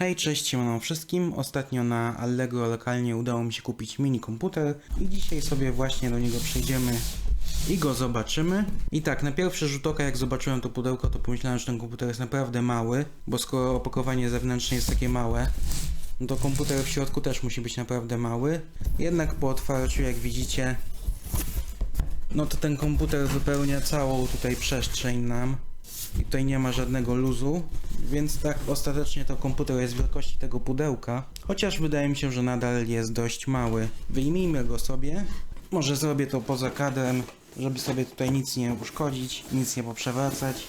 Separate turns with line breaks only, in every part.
Hej, cześć, siemano wszystkim. Ostatnio na Allegro lokalnie udało mi się kupić mini komputer i dzisiaj sobie właśnie do niego przejdziemy i go zobaczymy. I tak, na pierwszy rzut oka jak zobaczyłem to pudełko, to pomyślałem, że ten komputer jest naprawdę mały, bo skoro opakowanie zewnętrzne jest takie małe, no to komputer w środku też musi być naprawdę mały. Jednak po otwarciu, jak widzicie, no to ten komputer wypełnia całą tutaj przestrzeń nam. I tutaj nie ma żadnego luzu, więc tak ostatecznie to komputer jest wielkości tego pudełka, chociaż wydaje mi się, że nadal jest dość mały. Wyjmijmy go sobie. Może zrobię to poza kadrem, żeby sobie tutaj nic nie uszkodzić, nic nie poprzewracać.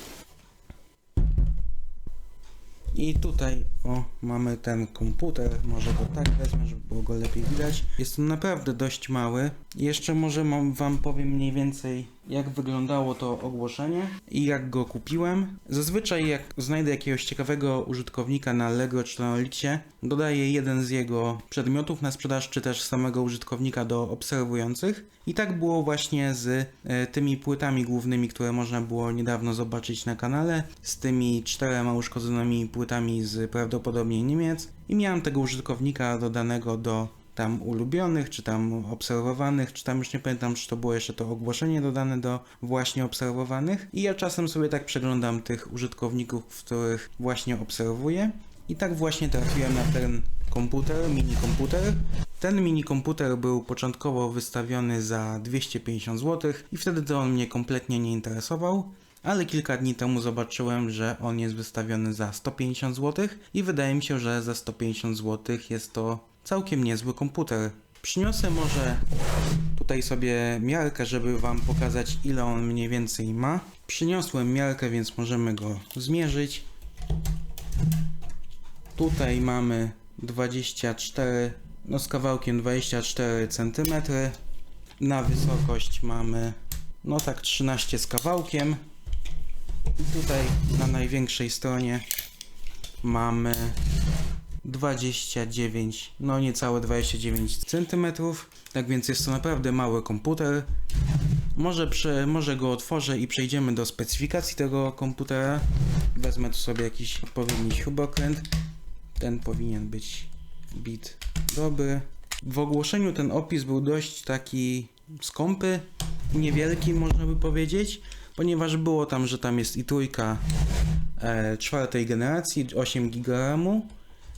I tutaj, o, mamy ten komputer, może go tak wezmę, żeby było go lepiej widać. Jest on naprawdę dość mały. Jeszcze może mam, wam powiem mniej więcej, jak wyglądało to ogłoszenie i jak go kupiłem. Zazwyczaj jak znajdę jakiegoś ciekawego użytkownika na Allegro czy na dodaję jeden z jego przedmiotów na sprzedaż, czy też samego użytkownika do obserwujących. I tak było właśnie z e, tymi płytami głównymi, które można było niedawno zobaczyć na kanale, z tymi czterema uszkodzonymi płytami z prawdopodobnie Niemiec. I miałem tego użytkownika dodanego do tam ulubionych, czy tam obserwowanych, czy tam już nie pamiętam, czy to było jeszcze to ogłoszenie dodane do właśnie obserwowanych. I ja czasem sobie tak przeglądam tych użytkowników, których właśnie obserwuję. I tak właśnie trafiłem na ten komputer, mini komputer. Ten mini komputer był początkowo wystawiony za 250 zł i wtedy to on mnie kompletnie nie interesował. Ale kilka dni temu zobaczyłem, że on jest wystawiony za 150 zł i wydaje mi się, że za 150 zł jest to całkiem niezły komputer. Przyniosę może tutaj sobie miarkę, żeby Wam pokazać ile on mniej więcej ma. Przyniosłem miarkę, więc możemy go zmierzyć. Tutaj mamy 24, no z kawałkiem 24 cm. Na wysokość mamy no tak 13 z kawałkiem. I tutaj na największej stronie mamy 29, no niecałe 29 cm. Tak więc jest to naprawdę mały komputer. Może, prze, może go otworzę i przejdziemy do specyfikacji tego komputera. Wezmę tu sobie jakiś odpowiedni śrubokręt. Ten powinien być bit dobry. W ogłoszeniu ten opis był dość taki skąpy, niewielki można by powiedzieć, ponieważ było tam, że tam jest i trójka e, czwartej generacji, 8 GB.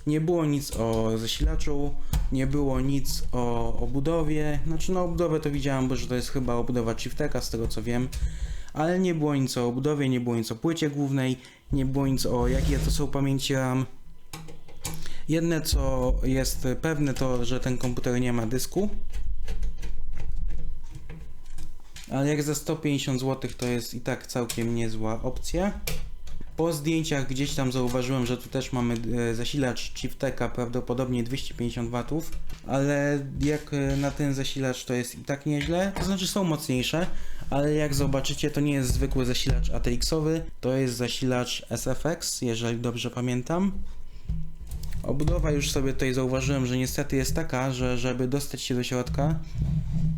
Nie było nic o zasilaczu, nie było nic o obudowie. Znaczy, no, obudowę to widziałem, bo że to jest chyba obudowa Chifteka, z tego co wiem, ale nie było nic o obudowie, nie było nic o płycie głównej, nie było nic o jakie to są pamięci RAM. Jedne co jest pewne to, że ten komputer nie ma dysku. Ale jak za 150 zł to jest i tak całkiem niezła opcja. Po zdjęciach gdzieś tam zauważyłem, że tu też mamy e, zasilacz Chifteka, prawdopodobnie 250 W, ale jak e, na ten zasilacz to jest i tak nieźle, to znaczy są mocniejsze, ale jak zobaczycie to nie jest zwykły zasilacz ATX-owy, to jest zasilacz SFX, jeżeli dobrze pamiętam. Obudowa już sobie tutaj zauważyłem, że niestety jest taka, że żeby dostać się do środka,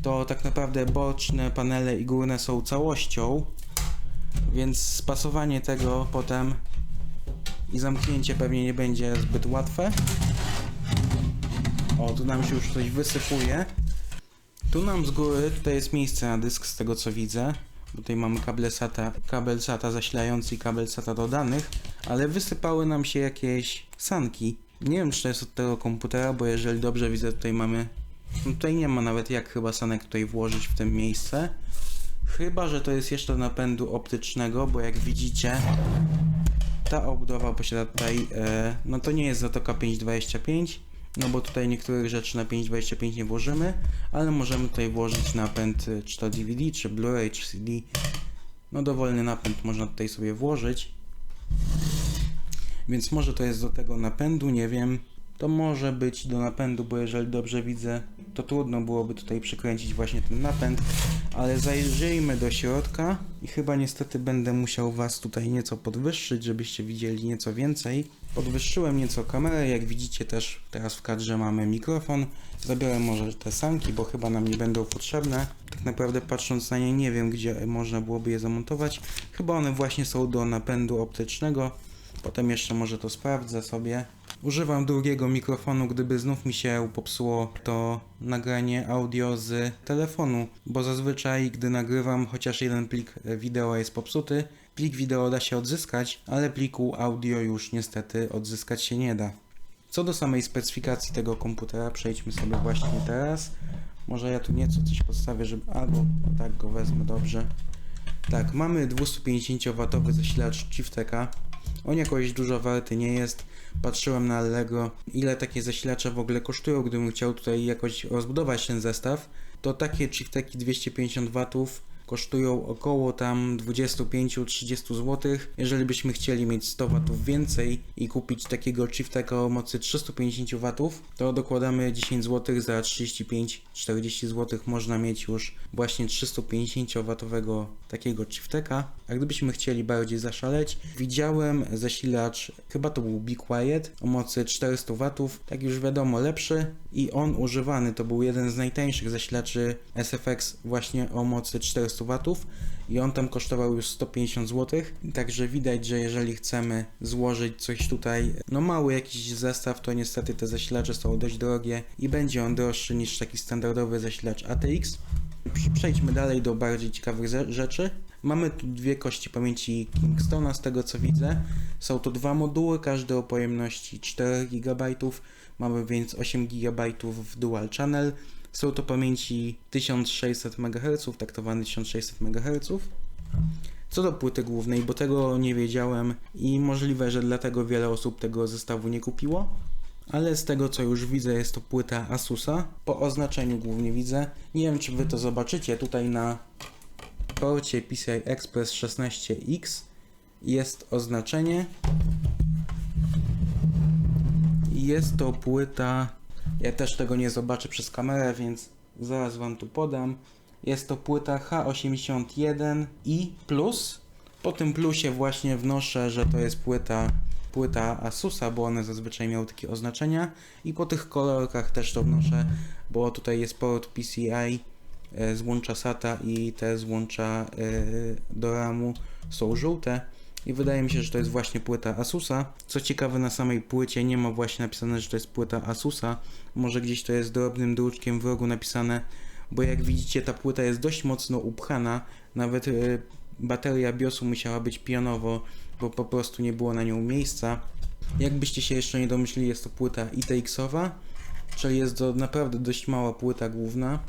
to tak naprawdę boczne panele i górne są całością, więc spasowanie tego potem i zamknięcie pewnie nie będzie zbyt łatwe. O, tu nam się już coś wysypuje. Tu nam z góry, tutaj jest miejsce na dysk z tego co widzę. Tutaj mamy kabel SATA, kabel SATA zasilający i kabel SATA do danych, ale wysypały nam się jakieś sanki. Nie wiem, czy to jest od tego komputera, bo jeżeli dobrze widzę, tutaj mamy. No tutaj nie ma nawet jak chyba sanek tutaj włożyć w tym miejsce. Chyba, że to jest jeszcze napędu optycznego, bo jak widzicie, ta obudowa posiada tutaj, e, no to nie jest zatoka 525, no bo tutaj niektórych rzeczy na 525 nie włożymy, ale możemy tutaj włożyć napęd e, czy to DVD, czy Blu-ray, czy CD. No dowolny napęd można tutaj sobie włożyć. Więc może to jest do tego napędu, nie wiem. To może być do napędu, bo jeżeli dobrze widzę, to trudno byłoby tutaj przykręcić właśnie ten napęd, ale zajrzyjmy do środka i chyba niestety będę musiał Was tutaj nieco podwyższyć, żebyście widzieli nieco więcej. Podwyższyłem nieco kamerę, jak widzicie też teraz w kadrze mamy mikrofon. Zabiorę może te sanki, bo chyba nam nie będą potrzebne. Tak naprawdę patrząc na nie nie wiem, gdzie można byłoby je zamontować. Chyba one właśnie są do napędu optycznego. Potem jeszcze może to sprawdzę sobie. Używam drugiego mikrofonu, gdyby znów mi się popsuło to nagranie audio z telefonu, bo zazwyczaj gdy nagrywam chociaż jeden plik wideo jest popsuty, plik wideo da się odzyskać, ale pliku audio już niestety odzyskać się nie da. Co do samej specyfikacji tego komputera, przejdźmy sobie właśnie teraz. Może ja tu nieco coś podstawię, żeby... albo tak go wezmę, dobrze. Tak, mamy 250W zasilacz Chifteka. On jakoś dużo warty nie jest. Patrzyłem na Allegro, ile takie zasilacze w ogóle kosztują, gdybym chciał tutaj jakoś rozbudować ten zestaw. To takie Chifteki 250W kosztują około tam 25-30 zł. Jeżeli byśmy chcieli mieć 100 W więcej i kupić takiego Chifteka o mocy 350 W, to dokładamy 10 zł za 35-40 zł można mieć już właśnie 350 W takiego Chifteka. A gdybyśmy chcieli bardziej zaszaleć, widziałem zasilacz, chyba to był Be Quiet o mocy 400 W, tak już wiadomo lepszy i on używany to był jeden z najtańszych zasilaczy SFX właśnie o mocy 400 W i on tam kosztował już 150 zł. Także widać, że jeżeli chcemy złożyć coś tutaj, no mały jakiś zestaw, to niestety te zasilacze są dość drogie i będzie on droższy niż taki standardowy zasilacz ATX. Przejdźmy dalej do bardziej ciekawych ze- rzeczy. Mamy tu dwie kości pamięci Kingstona, z tego co widzę. Są to dwa moduły, każdy o pojemności 4 GB. Mamy więc 8 GB w dual channel. Są to pamięci 1600 MHz, taktowane 1600 MHz. Co do płyty głównej, bo tego nie wiedziałem i możliwe, że dlatego wiele osób tego zestawu nie kupiło. Ale z tego co już widzę, jest to płyta Asusa. Po oznaczeniu głównie widzę. Nie wiem, czy wy to zobaczycie. Tutaj na porcie PCI Express 16X jest oznaczenie. Jest to płyta. Ja też tego nie zobaczę przez kamerę, więc zaraz wam tu podam. Jest to płyta H81i Plus. Po tym plusie właśnie wnoszę, że to jest płyta, płyta Asusa, bo one zazwyczaj miały takie oznaczenia. I po tych kolorkach też to wnoszę, bo tutaj jest port PCI e, złącza SATA i te złącza e, do RAMu są żółte. I wydaje mi się, że to jest właśnie płyta Asusa. Co ciekawe, na samej płycie nie ma właśnie napisane, że to jest płyta Asusa. Może gdzieś to jest drobnym druczkiem w rogu napisane, bo jak widzicie, ta płyta jest dość mocno upchana. Nawet e, bateria BIOSu musiała być pionowo, bo po prostu nie było na nią miejsca. Jakbyście się jeszcze nie domyślili, jest to płyta ITX-owa, czyli jest to naprawdę dość mała płyta główna.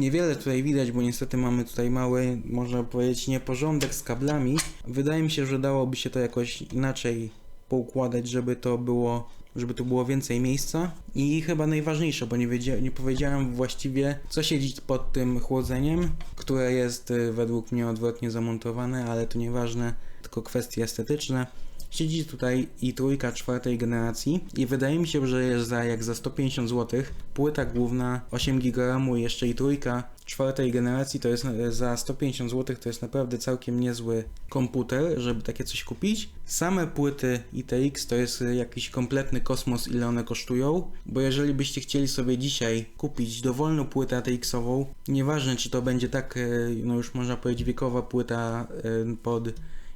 Niewiele tutaj widać, bo niestety mamy tutaj mały, można powiedzieć, nieporządek z kablami. Wydaje mi się, że dałoby się to jakoś inaczej poukładać, żeby to było, żeby tu było więcej miejsca. I chyba najważniejsze, bo nie, nie powiedziałem właściwie, co siedzi pod tym chłodzeniem, które jest y, według mnie odwrotnie zamontowane, ale to nieważne, tylko kwestie estetyczne. Siedzi tutaj i trójka czwartej generacji i wydaje mi się, że jest za jak za 150 zł. Płyta główna 8 GB jeszcze i trójka czwartej generacji to jest za 150 zł to jest naprawdę całkiem niezły komputer, żeby takie coś kupić. Same płyty ITX to jest jakiś kompletny kosmos ile one kosztują, bo jeżeli byście chcieli sobie dzisiaj kupić dowolną płytę ATX-ową, nieważne czy to będzie tak, e, no już można powiedzieć wiekowa płyta e, pod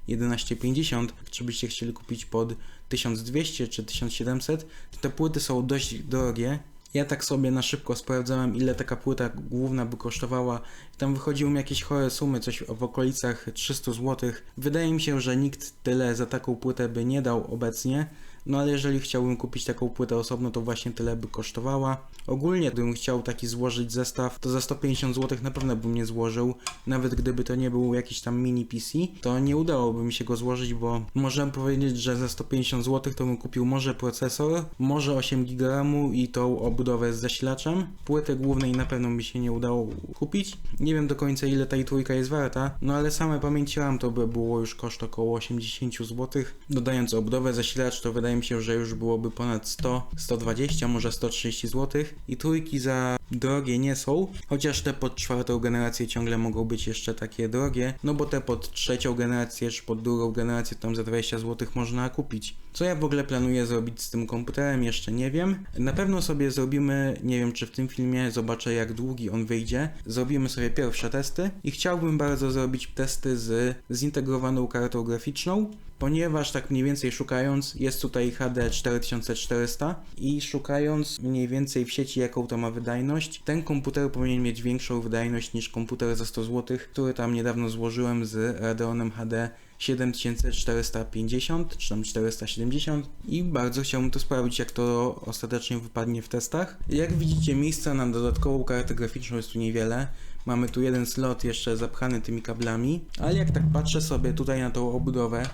1150, czy byście chcieli kupić pod 1200 czy 1700, to te płyty są dość drogie. Ja tak sobie na szybko sprawdzałem, ile taka płyta główna by kosztowała. Tam wychodziły mi jakieś chore sumy, coś w okolicach 300 zł. Wydaje mi się, że nikt tyle za taką płytę by nie dał obecnie. No ale jeżeli chciałbym kupić taką płytę osobno, to właśnie tyle by kosztowała. Ogólnie, gdybym chciał taki złożyć zestaw, to za 150 zł na pewno bym nie złożył. Nawet gdyby to nie był jakiś tam mini PC, to nie udałoby mi się go złożyć, bo możemy powiedzieć, że za 150 zł to bym kupił może procesor, może 8 GB i tą obudowę z zasilaczem. Płyty głównej na pewno mi się nie udało kupić. Nie wiem do końca ile ta i trójka jest warta, no ale same pamięci RAM to by było już koszt około 80 zł. Dodając obudowę zasilacz, to wydaje mi się, że już byłoby ponad 100, 120, może 130 zł. I trójki za drogie nie są, chociaż te pod czwartą generację ciągle mogą być jeszcze takie drogie, no bo te pod trzecią generację czy pod drugą generację tam za 20 zł można kupić. Co ja w ogóle planuję zrobić z tym komputerem, jeszcze nie wiem. Na pewno sobie zrobimy, nie wiem czy w tym filmie, zobaczę jak długi on wyjdzie. Zrobimy sobie pierwsze testy i chciałbym bardzo zrobić testy z zintegrowaną kartą graficzną, ponieważ tak mniej więcej szukając, jest tutaj HD 4400 i szukając mniej więcej w sieci jaką to ma wydajność, ten komputer powinien mieć większą wydajność niż komputer za 100 zł, który tam niedawno złożyłem z Radeonem HD 7450 czy tam 470 i bardzo chciałbym to sprawdzić jak to ostatecznie wypadnie w testach. Jak widzicie miejsca na dodatkową kartę graficzną jest tu niewiele. Mamy tu jeden slot jeszcze zapchany tymi kablami, ale jak tak patrzę sobie tutaj na tą obudowę,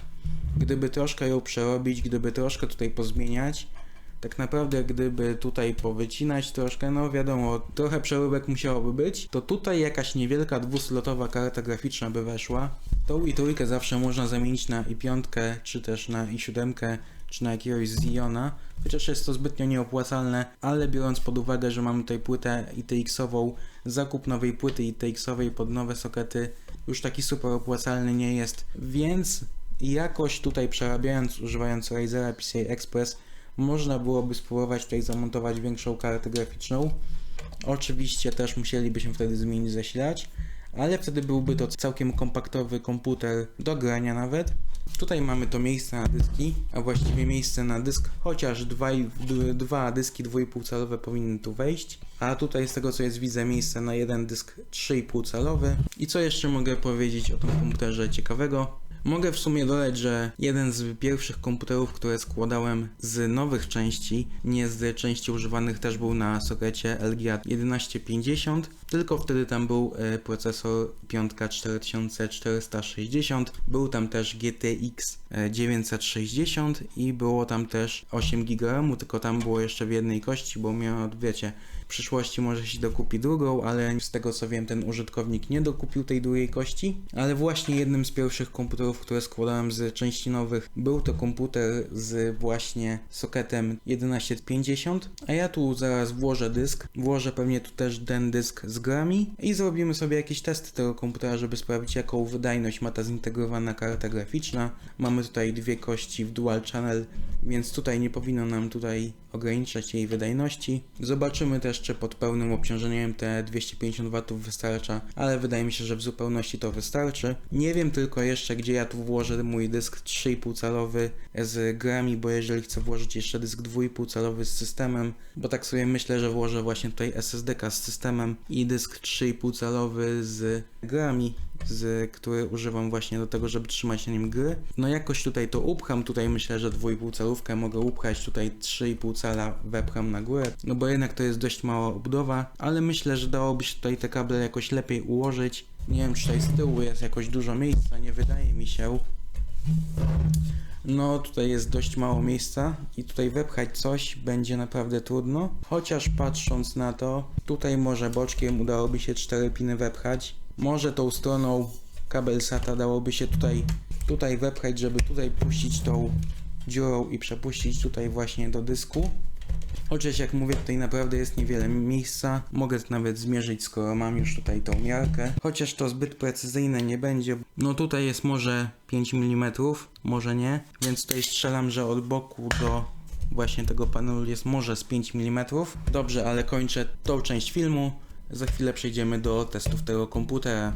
gdyby troszkę ją przerobić, gdyby troszkę tutaj pozmieniać, tak naprawdę gdyby tutaj powycinać troszkę, no wiadomo, trochę przeróbek musiałoby być, to tutaj jakaś niewielka dwuslotowa karta graficzna by weszła. Tą i trójkę zawsze można zamienić na i5, czy też na i7, czy na jakiegoś Ziona, chociaż jest to zbytnio nieopłacalne, ale biorąc pod uwagę, że mamy tutaj płytę ITX-ową, zakup nowej płyty ITX-owej pod nowe sokety już taki super opłacalny nie jest, więc jakoś tutaj przerabiając, używając Razera PCI Express, można byłoby spróbować tutaj zamontować większą kartę graficzną. Oczywiście też musielibyśmy wtedy zmienić zasilacz, ale wtedy byłby to całkiem kompaktowy komputer do grania nawet. Tutaj mamy to miejsce na dyski, a właściwie miejsce na dysk, chociaż dwa, dwa dyski 2,5 calowe powinny tu wejść, a tutaj z tego co jest widzę miejsce na jeden dysk 3,5 calowy. I co jeszcze mogę powiedzieć o tym komputerze ciekawego? Mogę w sumie dodać, że jeden z pierwszych komputerów, które składałem z nowych części, nie z części używanych, też był na sokecie LGA 1150, tylko wtedy tam był e, procesor 5 4460, był tam też GTX e, 960 i było tam też 8 GB tylko tam było jeszcze w jednej kości, bo miał, wiecie, w przyszłości może się dokupi drugą, ale z tego co wiem, ten użytkownik nie dokupił tej drugiej kości. Ale właśnie jednym z pierwszych komputerów, które składałem z części nowych, był to komputer z właśnie sokietem 1150. A ja tu zaraz włożę dysk, włożę pewnie tu też ten dysk z grami i zrobimy sobie jakieś testy tego komputera, żeby sprawdzić jaką wydajność ma ta zintegrowana karta graficzna. Mamy tutaj dwie kości w dual channel, więc tutaj nie powinno nam tutaj ograniczać jej wydajności. Zobaczymy też, czy pod pełnym obciążeniem te 250 W wystarcza, ale wydaje mi się, że w zupełności to wystarczy. Nie wiem tylko jeszcze, gdzie ja tu włożę mój dysk 3,5 calowy z grami, bo jeżeli chcę włożyć jeszcze dysk 2,5 calowy z systemem, bo tak sobie myślę, że włożę właśnie tutaj SSD z systemem i dysk 3,5 calowy z grami, z, który używam właśnie do tego, żeby trzymać na nim gry. No jakoś tutaj to upcham, tutaj myślę, że 2,5 calówkę mogę upchać, tutaj 3,5 cala wepcham na górę, no bo jednak to jest dość mała obudowa, ale myślę, że dałoby się tutaj te kable jakoś lepiej ułożyć. Nie wiem, czy tutaj z tyłu jest jakoś dużo miejsca, nie wydaje mi się. No, tutaj jest dość mało miejsca i tutaj wepchać coś będzie naprawdę trudno. Chociaż patrząc na to, tutaj może boczkiem udałoby się 4 piny wepchać. Może tą stroną kabel SATA dałoby się tutaj, tutaj wepchać, żeby tutaj puścić tą dziurą i przepuścić tutaj właśnie do dysku. Chociaż jak mówię, tutaj naprawdę jest niewiele miejsca. Mogę nawet zmierzyć, skoro mam już tutaj tą miarkę. Chociaż to zbyt precyzyjne nie będzie. No tutaj jest może 5 mm, może nie. Więc tutaj strzelam, że od boku do właśnie tego panelu jest może z 5 mm. Dobrze, ale kończę tą część filmu. Za chwilę przejdziemy do testów tego komputera.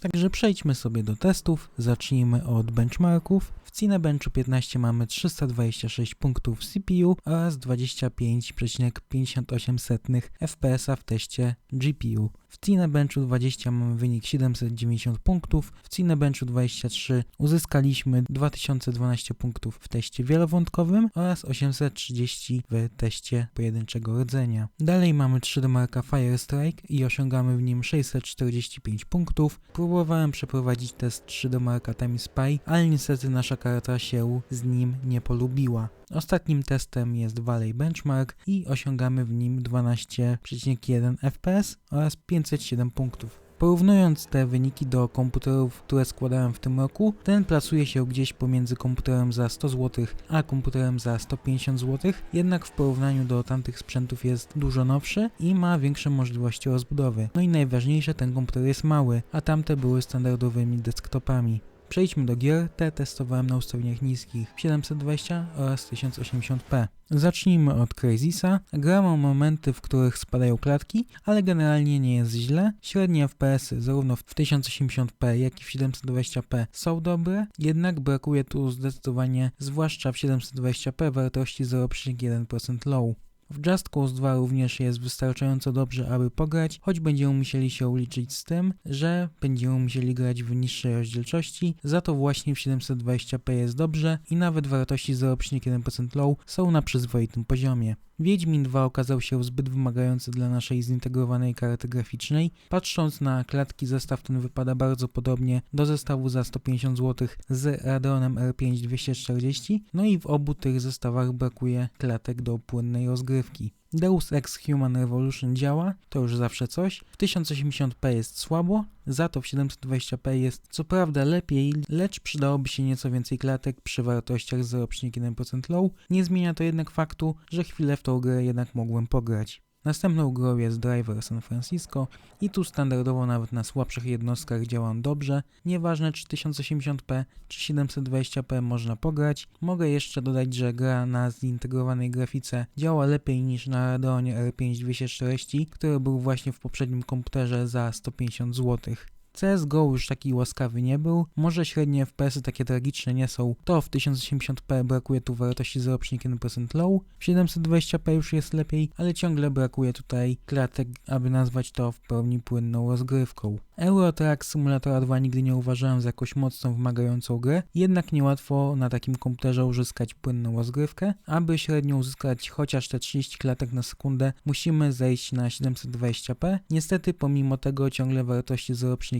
Także przejdźmy sobie do testów. Zacznijmy od benchmarków. W Cinebenchu 15 mamy 326 punktów CPU oraz 25,58 FPS w teście GPU. W Cinebenchu 20 mamy wynik 790 punktów, w Cinebenchu 23 uzyskaliśmy 2012 punktów w teście wielowątkowym oraz 830 w teście pojedynczego rdzenia. Dalej mamy 3D marka Firestrike i osiągamy w nim 645 punktów. Próbowałem przeprowadzić test 3D marka Time Spy, ale niestety nasza karta się z nim nie polubiła. Ostatnim testem jest Valley Benchmark i osiągamy w nim 12,1 FPS oraz 507 punktów. Porównując te wyniki do komputerów, które składałem w tym roku, ten plasuje się gdzieś pomiędzy komputerem za 100 zł a komputerem za 150 zł, jednak w porównaniu do tamtych sprzętów jest dużo nowszy i ma większe możliwości rozbudowy. No i najważniejsze, ten komputer jest mały, a tamte były standardowymi desktopami. Przejdźmy do gier, te testowałem na ustawieniach niskich 720 oraz 1080p. Zacznijmy od Crazysa. Gra ma momenty, w których spadają klatki, ale generalnie nie jest źle. Średnie FPS -y zarówno w 1080p, jak i w 720p są dobre, jednak brakuje tu zdecydowanie, zwłaszcza w 720p, wartości 0,1% low. W Just Cause 2 również jest wystarczająco dobrze, aby pograć, choć będziemy musieli się liczyć z tym, że będziemy musieli grać w niższej rozdzielczości, za to właśnie w 720p jest dobrze i nawet wartości 0,1% low są na przyzwoitym poziomie. Wiedźmin 2 okazał się zbyt wymagający dla naszej zintegrowanej karty graficznej. Patrząc na klatki, zestaw ten wypada bardzo podobnie do zestawu za 150 zł z Radeonem R5 240, no i w obu tych zestawach brakuje klatek do płynnej rozgrywki. Deus Ex Human Revolution działa, to już zawsze coś. W 1080p jest słabo, za to w 720p jest co prawda lepiej, lecz przydałoby się nieco więcej klatek przy wartościach 0,1% low. Nie zmienia to jednak faktu, że chwilę w tą grę jednak mogłem pograć. Następną grą jest Driver San Francisco i tu standardowo nawet na słabszych jednostkach działa on dobrze. Nieważne czy 1080p czy 720p można pograć. Mogę jeszcze dodać, że gra na zintegrowanej grafice działa lepiej niż na Radeonie R5 240, który był właśnie w poprzednim komputerze za 150 zł. CSGO już taki łaskawy nie był, może średnie FPS-y takie tragiczne nie są, to w 1080p brakuje tu wartości 0,1% low, w 720p już jest lepiej, ale ciągle brakuje tutaj klatek, aby nazwać to w pełni płynną rozgrywką. Euro Truck Simulatora 2 nigdy nie uważałem za jakoś mocno wymagającą grę, jednak niełatwo na takim komputerze uzyskać płynną rozgrywkę. Aby średnio uzyskać chociaż te 30 klatek na sekundę, musimy zejść na 720p. Niestety pomimo tego ciągle wartości 0,1%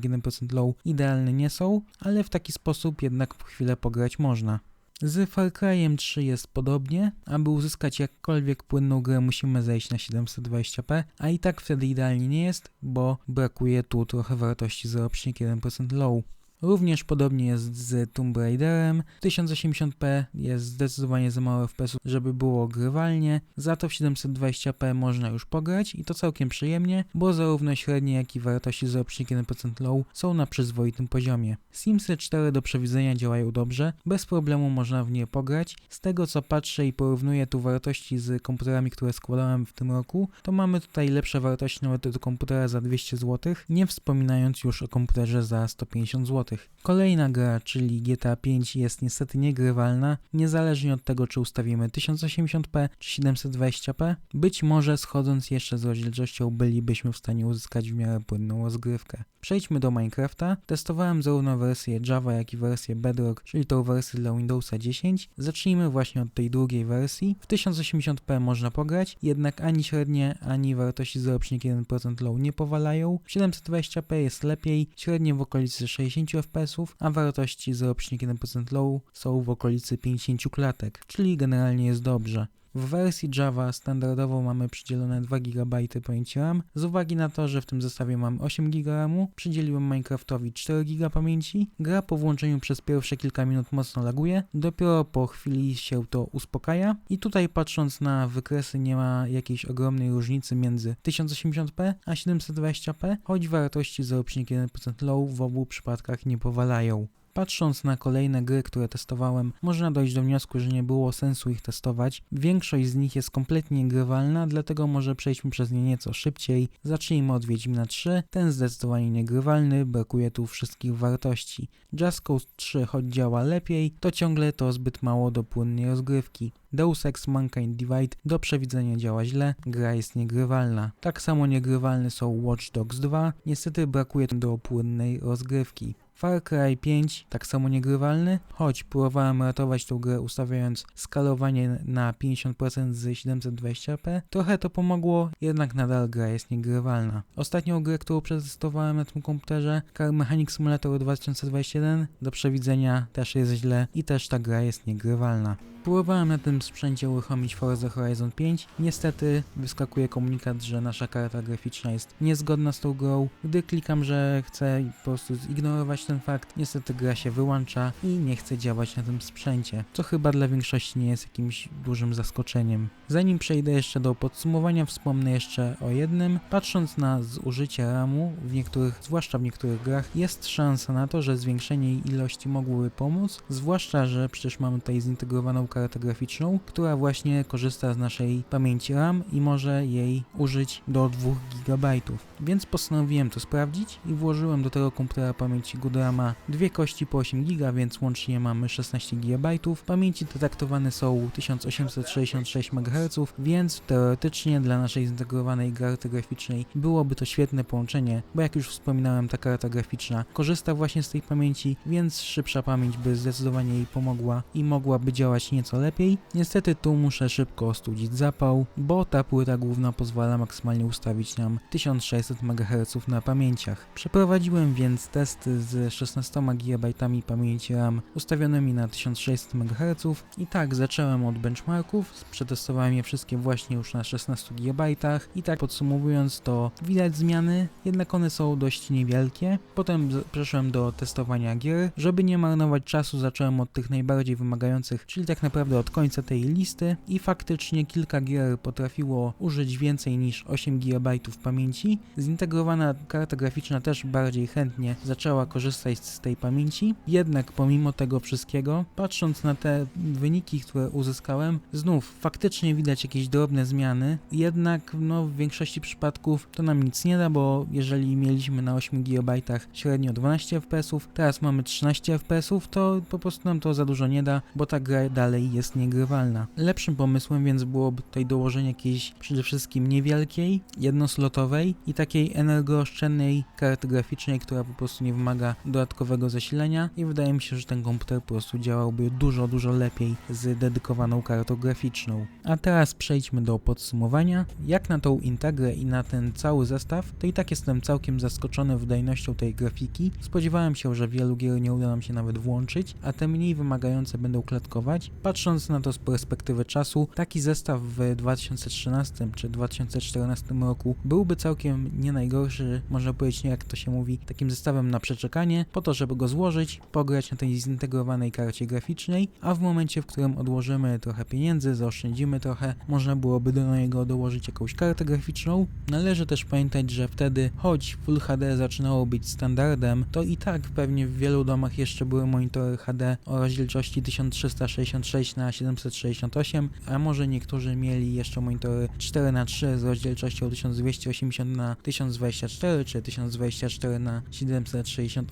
low idealne nie są, ale w taki sposób jednak w chwilę pograć można. Z Far Cry'em 3 jest podobnie. Aby uzyskać jakkolwiek płynną grę musimy zejść na 720p, a i tak wtedy idealnie nie jest, bo brakuje tu trochę wartości 0,1% low. Również podobnie jest z Tomb Raiderem. 1080p jest zdecydowanie za mało FPS, żeby było grywalnie. Za to w 720p można już pograć i to całkiem przyjemnie, bo zarówno średnie jak i wartości 0,1% low są na przyzwoitym poziomie. Simsy 4 do przewidzenia działają dobrze, bez problemu można w nie pograć. Z tego co patrzę i porównuję tu wartości z komputerami, które składałem w tym roku, to mamy tutaj lepsze wartości nawet do komputera za 200 zł, nie wspominając już o komputerze za 150 zł. Kolejna gra, czyli GTA 5 jest niestety niegrywalna, niezależnie od tego czy ustawimy 1080p czy 720p. Być może schodząc jeszcze z rozdzielczością bylibyśmy w stanie uzyskać w miarę płynną rozgrywkę. Przejdźmy do Minecrafta. Testowałem zarówno wersję Java, jak i wersję Bedrock, czyli tą wersję dla Windowsa 10. Zacznijmy właśnie od tej drugiej wersji. W 1080p można pograć, jednak ani średnie, ani wartości 0,1% low nie powalają. W 720p jest lepiej, średnie w okolicy 60 fps, a wartości 0,1% low są w okolicy 50 klatek, czyli generalnie jest dobrze. W wersji Java standardowo mamy przydzielone 2 GB pamięci RAM. Z uwagi na to, że w tym zestawie mam 8 GB RAMu, przydzieliłem Minecraftowi 4 GB pamięci. Gra po włączeniu przez pierwsze kilka minut mocno laguje, dopiero po chwili się to uspokaja. I tutaj patrząc na wykresy nie ma jakiejś ogromnej różnicy między 1080p a 720p, choć wartości 0,1% low w obu przypadkach nie powalają. Patrząc na kolejne gry, które testowałem, można dojść do wniosku, że nie było sensu ich testować. Większość z nich jest kompletnie grywalna, dlatego może przejdźmy przez nie nieco szybciej. Zacznijmy od Wiedźmina 3. Ten zdecydowanie niegrywalny, brakuje tu wszystkich wartości. Just Cause 3, choć działa lepiej, to ciągle to zbyt mało do płynnej rozgrywki. Deus Ex Mankind Divide do przewidzenia działa źle, gra jest niegrywalna. Tak samo niegrywalne są Watch Dogs 2, niestety brakuje do płynnej rozgrywki. Far Cry 5 tak samo niegrywalny, choć próbowałem ratować tą grę ustawiając skalowanie na 50% z 720p. Trochę to pomogło, jednak nadal gra jest niegrywalna. Ostatnią grę, którą przetestowałem na tym komputerze, Car Mechanic Simulator 2021, do przewidzenia też jest źle i też ta gra jest niegrywalna. Próbowałem na tym sprzęcie uruchomić Forza Horizon 5. Niestety wyskakuje komunikat, że nasza karta graficzna jest niezgodna z tą grą. Gdy klikam, że chcę po prostu zignorować ten fakt, niestety gra się wyłącza i nie chce działać na tym sprzęcie, co chyba dla większości nie jest jakimś dużym zaskoczeniem. Zanim przejdę jeszcze do podsumowania, wspomnę jeszcze o jednym. Patrząc na zużycie RAMu w niektórych, zwłaszcza w niektórych grach, jest szansa na to, że zwiększenie ilości mogłoby pomóc, zwłaszcza, że przecież mamy tutaj zintegrowaną kartę graficzną, która właśnie korzysta z naszej pamięci RAM i może jej użyć do 2 GB. Więc postanowiłem to sprawdzić i włożyłem do tego komputera pamięci Goodrama dwie kości po 8 GB, więc łącznie mamy 16 GB. Pamięci te traktowane są 1866 MHz, więc teoretycznie dla naszej zintegrowanej karty graficznej byłoby to świetne połączenie, bo jak już wspominałem, ta karta graficzna korzysta właśnie z tej pamięci, więc szybsza pamięć by zdecydowanie jej pomogła i mogłaby działać nieco lepiej. Niestety tu muszę szybko ostudzić zapał, bo ta płyta główna pozwala maksymalnie ustawić nam 1600 MHz na pamięciach. Przeprowadziłem więc testy z 16 GB pamięci RAM ustawionymi na 1600 MHz i tak zacząłem od benchmarków, przetestowałem je wszystkie właśnie już na 16 GB i tak podsumowując to widać zmiany, jednak one są dość niewielkie. Potem z- przeszłem do testowania gier. Żeby nie marnować czasu zacząłem od tych najbardziej wymagających, czyli tak naprawdę od końca tej listy i faktycznie kilka gier potrafiło użyć więcej niż 8 GB pamięci. Zintegrowana karta graficzna też bardziej chętnie zaczęła korzystać z tej pamięci. Jednak pomimo tego wszystkiego, patrząc na te wyniki, które uzyskałem, znów faktycznie widać jakieś drobne zmiany, jednak no, w większości przypadków to nam nic nie da, bo jeżeli mieliśmy na 8 GB średnio 12 FPS, teraz mamy 13 FPS, to po prostu nam to za dużo nie da, bo ta gra dalej jest niegrywalna. Lepszym pomysłem więc byłoby tutaj dołożenie jakiejś przede wszystkim niewielkiej, jednoslotowej i takiej energooszczędnej karty graficznej, która po prostu nie wymaga dodatkowego zasilania i wydaje mi się, że ten komputer po prostu działałby dużo, dużo lepiej z dedykowaną kartą graficzną. A teraz przejdźmy do podsumowania. Jak na tą integrę i na ten cały zestaw, to i tak jestem całkiem zaskoczony wydajnością tej grafiki. Spodziewałem się, że wielu gier nie uda nam się nawet włączyć, a te mniej wymagające będą klatkować. Patrząc na to z perspektywy czasu, taki zestaw w 2013 czy 2014 roku byłby całkiem nie najgorszy, można powiedzieć, jak to się mówi, takim zestawem na przeczekanie, po to, żeby go złożyć, pograć na tej zintegrowanej karcie graficznej, a w momencie, w którym odłożymy trochę pieniędzy, zaoszczędzimy trochę, można byłoby do niego dołożyć jakąś kartę graficzną. Należy też pamiętać, że wtedy, choć Full HD zaczynało być standardem, to i tak pewnie w wielu domach jeszcze były monitory HD o rozdzielczości 1366 na 768, a może niektórzy mieli jeszcze monitory 4x3 z rozdzielczością 1280 na 1024 czy 1024 na 768,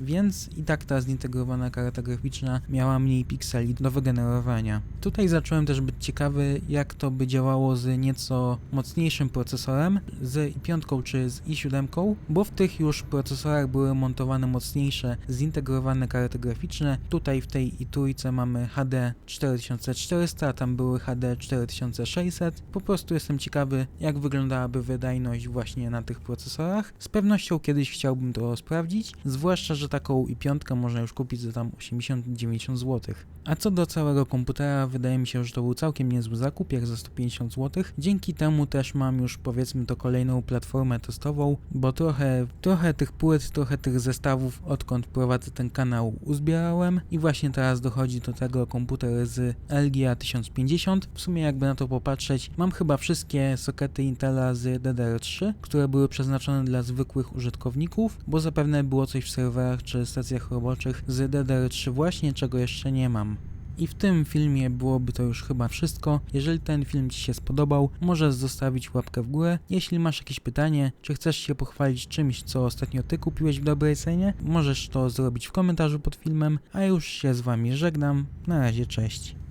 więc i tak ta zintegrowana karta graficzna miała mniej pikseli do wygenerowania. Tutaj zacząłem też być ciekawy, jak to by działało z nieco mocniejszym procesorem, z i5 czy z i7, bo w tych już procesorach były montowane mocniejsze, zintegrowane karty graficzne. Tutaj w tej i trójce mamy HD 4400, a tam były HD 4600. Po prostu jestem ciekawy, jak wyglądałaby wydajność właśnie na tych procesorach. Z pewnością kiedyś chciałbym to sprawdzić, zwłaszcza, że taką i5 można już kupić za tam 80-90 zł. A co do całego komputera, wydaje mi się, że to był całkiem niezły zakup, jak za 150 zł. Dzięki temu też mam już powiedzmy to kolejną platformę testową, bo trochę, trochę tych płyt, trochę tych zestawów, odkąd prowadzę ten kanał, uzbierałem i właśnie teraz dochodzi do tego komputer z LGA 1050. W sumie jakby na to popatrzeć, mam chyba wszystkie sokety Intela z DDR3, które były przeznaczone dla zwykłych użytkowników, bo zapewne było coś w serwerach czy stacjach roboczych z DDR3 właśnie, czego jeszcze nie mam. I w tym filmie byłoby to już chyba wszystko. Jeżeli ten film Ci się spodobał, możesz zostawić łapkę w górę. Jeśli masz jakieś pytanie, czy chcesz się pochwalić czymś, co ostatnio Ty kupiłeś w dobrej cenie, możesz to zrobić w komentarzu pod filmem, a już się z Wami żegnam. Na razie, cześć.